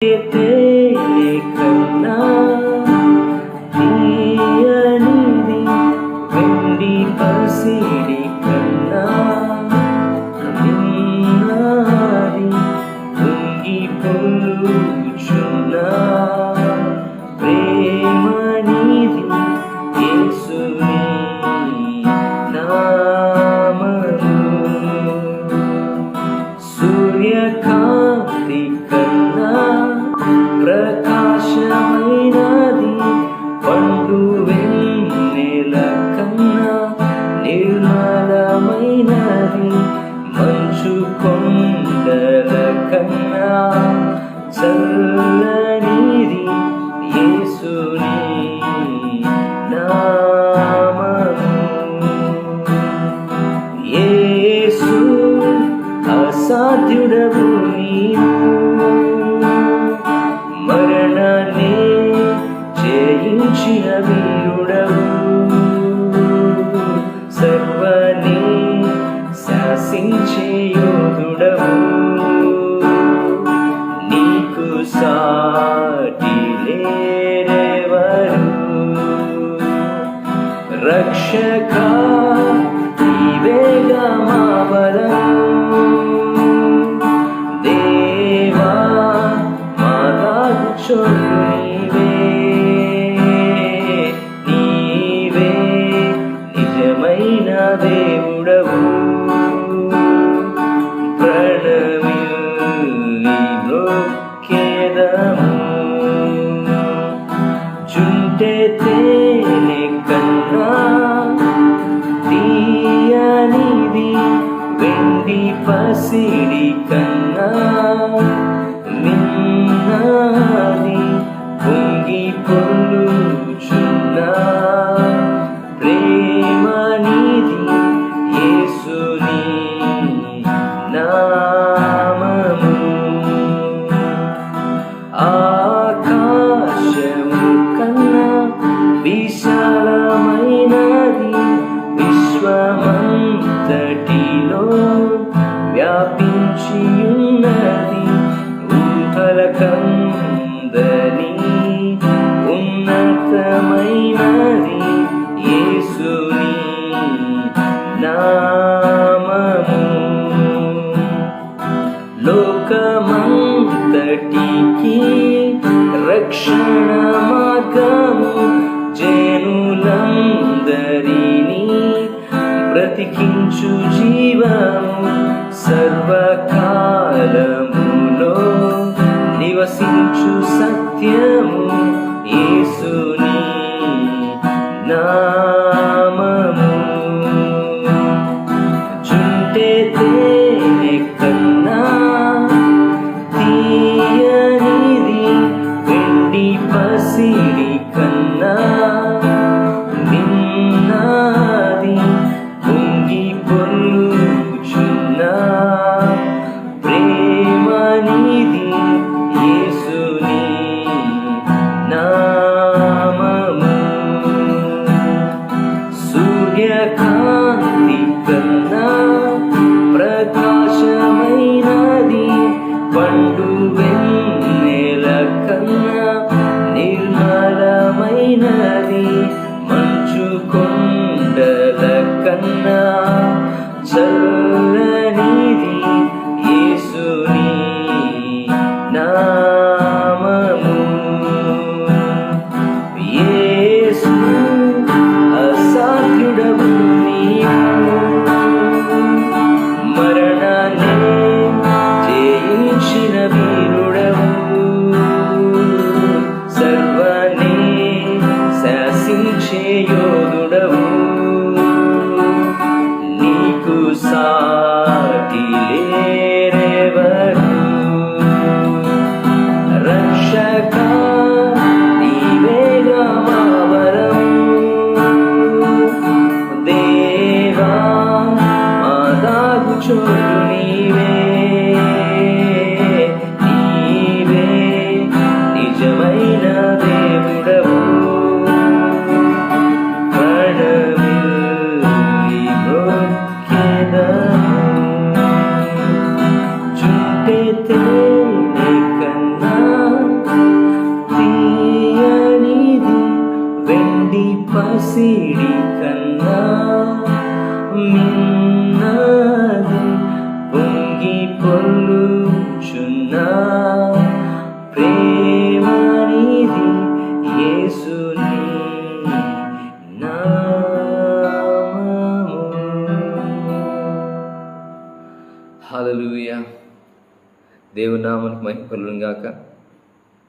Pepe. আশা రక్షక నీవేగా మా బలము దేవా మా చోటు నీవే నీవే నిజమైన దేవుడవు. ప్రణమిల్లి వెండి పసిడి కన్నా నిన్నది పొంగి పొల్లుచున్నా ప్రేమనిది యేసుని నామము. ఆ రక్షణ మార్గము జనులందరినీ బ్రతికించు జీవము సర్వకాలములో నివసించు స நபி రక్షించే యోగుడవు నీకు సాటి లేరెవరు? రక్షక నీవేగమావరం దేవా మాదాగు నీవే దేవునామనికి మహిమ కలుగునుగాక.